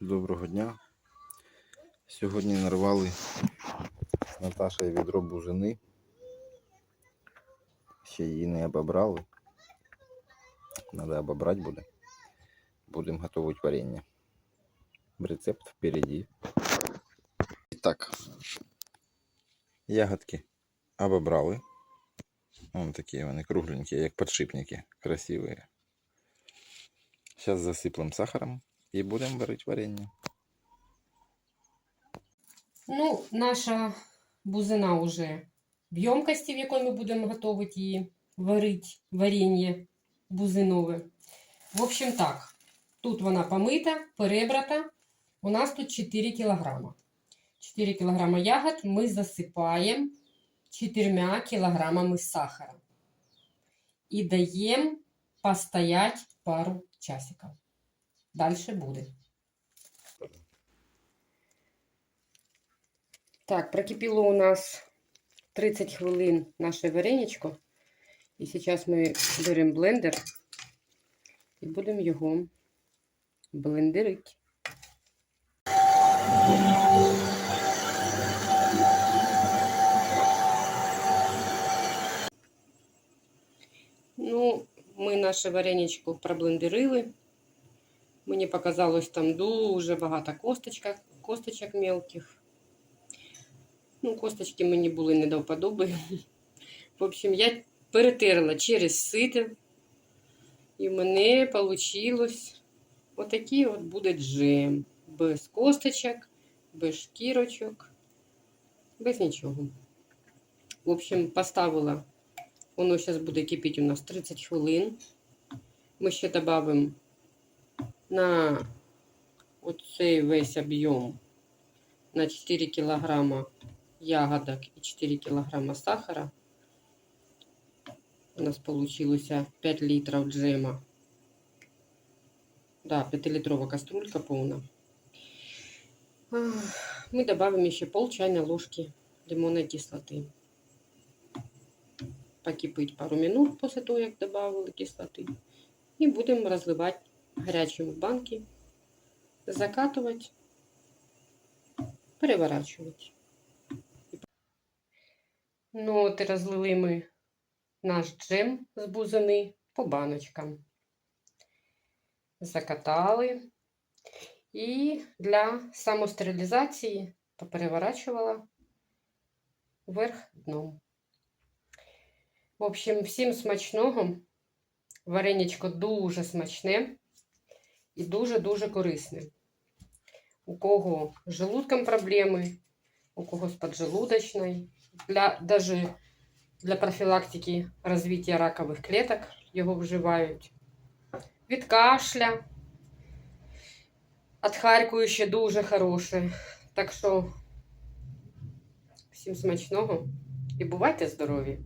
Доброго дня. Сьогодні нарвали з Наташею відро бужини. Ще її не обобрали. Надо обобрати буде. Будемо готувати варення. Рецепт впереді. І так. Ягодки обобрали. Вон такі вони кругленькі, як подшипники. Красиві. Зараз засиплемо сахаром і будемо варити варення. Ну, наша бузина вже в ємкості, в якій ми будемо готувати її, варити варення бузинове. В общем так, тут вона помита, перебрата. У нас тут 4 кілограма. 4 кілограма ягод ми засипаємо 4 кілограмами сахара. І даємо постоять пару часиків. Дальше буде. Так, прокипіло у нас 30 хвилин наше вареничко. І зараз ми беремо блендер і будемо його блендерити. Ну, ми наше вареничко проблендерили. Мені показалось там дуже багато косточок, косточок мелких. Ну, косточки мені були не до вподоби. В общем, я перетерла через сито. І в мене вийшло отакий от буде джем. Без косточок, без шкірочок, без нічого. В общем, поставила. Воно зараз буде кипіти у нас 30 хвилин. Ми ще додамо на оцей весь об'єм на 4 кілограма ягодок и 4 килограмма сахара. У нас получилось 5 литров джема. Да, 5-литровая кастрюлька полная. Мы добавим еще пол чайной ложки лимонной кислоты. Покипить пару минут после того, как добавили кислоты. И будем разливать горячим в банки, закатывать, переворачивать. Ну, от і розлили ми наш джем з бузини по баночкам. Закатали. І для самостерилізації попереворачувала вверх дном. В общем, всім смачного. Вареничко дуже смачне і дуже-дуже корисне. У кого з желудком проблеми, у кого з поджелудочною для даже для профілактики розвиття ракових клеток його вживають. Від кашля. Отхаркуюче дуже хороше. Так що всім смачного і бувайте здорові.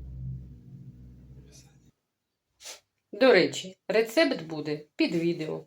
До речі, рецепт буде під відео.